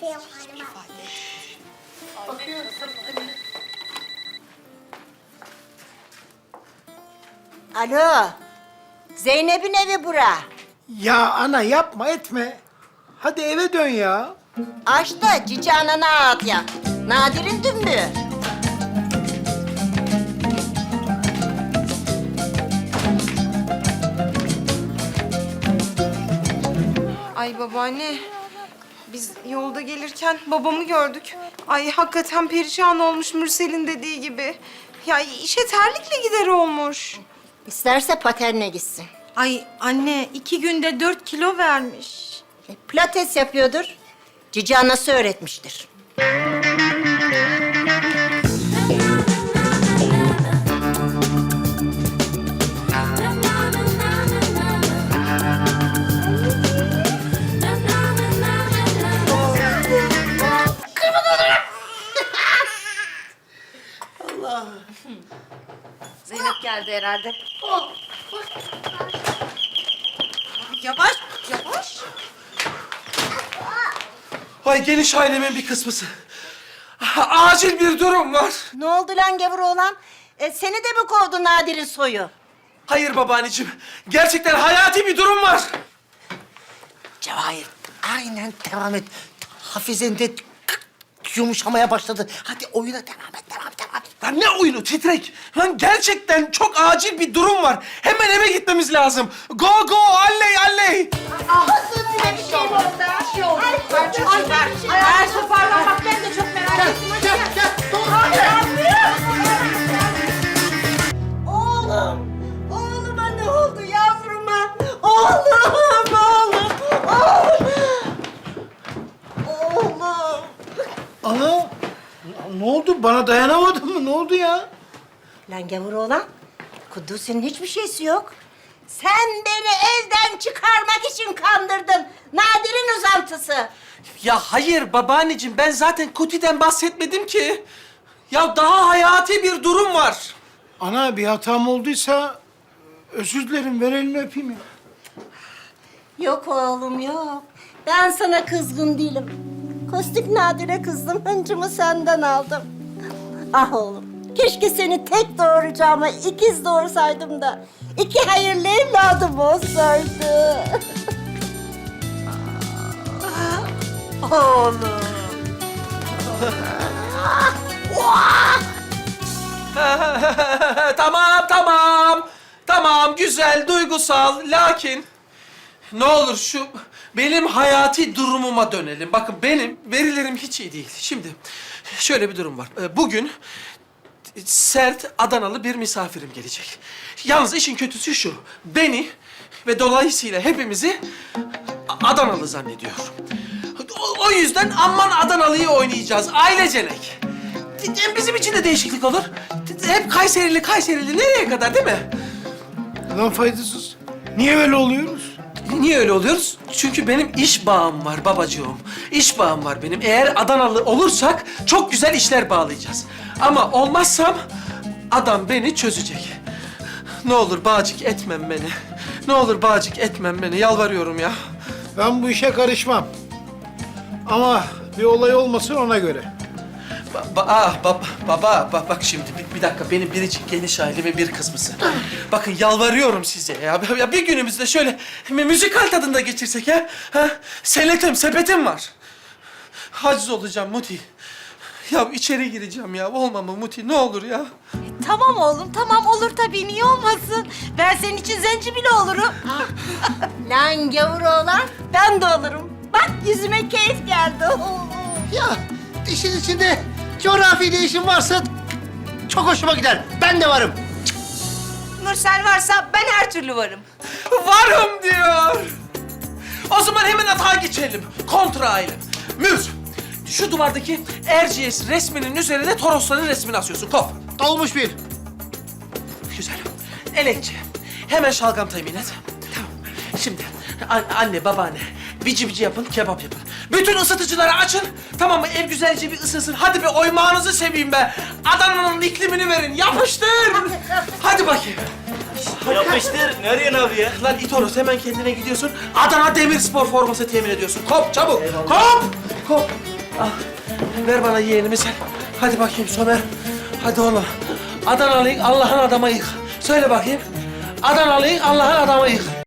şey yok galiba. Alo. Zeynep'in evi bura. Ya ana yapma etme. Hadi eve dön ya. Aç da cici anana at ya. Nadir'in dümbü. Ay babaanne, biz yolda gelirken babamı gördük. Ay hakikaten perişan olmuş Mürsel'in dediği gibi. Ya işe terlikle gider olmuş. İsterse paterne gitsin. Ay anne iki günde dört kilo vermiş. E, Pilates yapıyordur. Cici anası öğretmiştir. Zeynep geldi herhalde. Yavaş, yavaş. Ay geniş ailemin bir kısmısı. Acil bir durum var. Ne oldu lan gavur oğlan? E, seni de mi kovdu Nadir'in soyu? Hayır babaanneciğim. Gerçekten hayati bir durum var. Cevahir aynen devam et. Hafizen de yumuşamaya başladı. Hadi oyuna devam et, devam, devam. Lan ne oyunu titrek. Lan gerçekten çok acil bir durum var. Hemen eve gitmemiz lazım. Go go alley alley. Eğer toparlanmak ben de çok merak ettim. Gel, gel, dur. Oğlum, oğluma ne oldu yavruma? Oğlum, oğlum, oğlum. Oğlum. Ana, ne oldu? Bana dayanamadın mı? Ne oldu ya? Lan gavur oğlan, Kudüs'ün hiçbir şeysi yok. Sen beni evden çıkarmak için kandırdın. Nadir'in uzantısı. Ya hayır babaanneciğim ben zaten Kuti'den bahsetmedim ki. Ya daha hayati bir durum var. Ana bir hatam olduysa özür dilerim. Ver elini öpeyim ya. Yok oğlum yok. Ben sana kızgın değilim. Kostik Nadir'e kızdım. Hıncımı senden aldım. Ah oğlum. Keşke seni tek doğuracağıma ikiz doğursaydım da iki hayırlı evladım olsaydı. oğlum. tamam tamam. Tamam güzel duygusal lakin ne olur şu benim hayati durumuma dönelim. Bakın benim verilerim hiç iyi değil. Şimdi şöyle bir durum var. Ee, Bugün sert Adanalı bir misafirim gelecek. Yalnız işin kötüsü şu. Beni ve dolayısıyla hepimizi Adanalı zannediyor. O, yüzden aman Adanalı'yı oynayacağız ailecenek. Hem bizim için de değişiklik olur. Hep Kayserili Kayserili nereye kadar değil mi? Lan faydasız. Niye öyle oluyoruz? Niye öyle oluyoruz? Çünkü benim iş bağım var babacığım. İş bağım var benim. Eğer Adanalı olursak çok güzel işler bağlayacağız. Ama olmazsam adam beni çözecek. Ne olur bağcık etmem beni. Ne olur bağcık etmem beni. Yalvarıyorum ya. Ben bu işe karışmam. Ama bir olay olmasın ona göre. Ba- ba- ah, baba, baba, bak, bak şimdi bir, bir dakika benim biricik geniş ailemin bir kısmısı. Bakın yalvarıyorum size ya. ya bir günümüzde şöyle mü- müzikal tadında geçirsek ha? ha? Senetim, sepetim var. Haciz olacağım Muti. Ya içeri gireceğim ya. Olma mı Muti? Ne olur ya. Tamam oğlum, tamam olur tabii. Niye olmasın? Ben senin için zencefil olurum. Lan gavur oğlan, ben de olurum. Bak yüzüme keyif geldi. Ya işin içinde coğrafi değişim varsa çok hoşuma gider. Ben de varım. Mürsel varsa ben her türlü varım. Varım diyor. O zaman hemen atağa geçelim. Kontra aile. Mür. Şu duvardaki Erciyes resminin üzerine Torosların resmini asıyorsun. Kop. Olmuş bir. Güzel. Elekçi. Hemen şalgam temin et. Tamam. Şimdi an- anne, babaanne bici bici yapın, kebap yapın. Bütün ısıtıcıları açın. Tamam mı? Ev güzelce bir ısınsın. Hadi bir oymağınızı seveyim be. Adana'nın iklimini verin. Yapıştır. Hadi bakayım. Yapıştır. Nereye abi ya? Lan İtoros hemen kendine gidiyorsun. Adana Demirspor forması temin ediyorsun. Kop çabuk. Kop. Kop. Al. Ver bana yeğenimi sen. Hadi bakayım Somer. Hadi oğlum. Adanalıyık Allah'ın adamı yık. Söyle bakayım. Adanalıyık Allah'ın adamı yık.